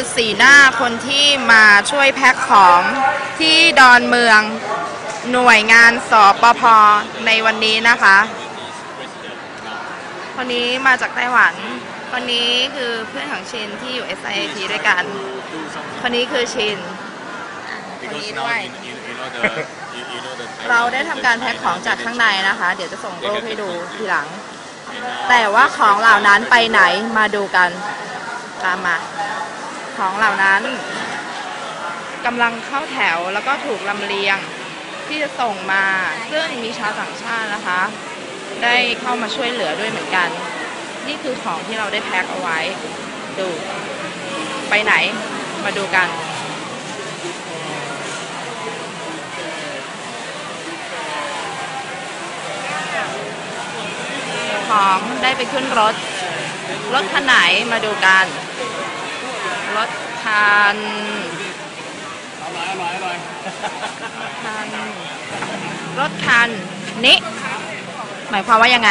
คือสีหน้าคนที่มาช่วยแพ็คของที่ดอนเมืองหน่วยงานสปพในวันนี้นะคะ คนนี้มาจากไต้หวัน คนนี้คือเพื่อนของชินที่อยู่ SIT ด้วยกัน คนนี้คือชิน คนนี้ Because ด้ now วย you, you, you know the you, you know the Thai เราได้ทำการแพ็คของจากข้างในนะคะ เดี๋ยวจะส่งรูปให้ดูทีหลัง แต่ว่าของเหล่านั้นไปไหนมาดูกัน ตามมา ของเหล่านั้นกำลังเข้าแถวแล้วก็ถูกลำเลียงที่จะส่งมา ซึ่งมีชาวต่างชาตินะคะ ได้เข้ามาช่วยเหลือด้วยเหมือนกัน นี่คือของที่เราได้แพ็คเอาไว้ ดู ไปไหนมาดูกันของได้ไปขึ้นรถ รถคันไหนมาดูกัน รถคันคันรถคันนี้หมายความว่ายังไง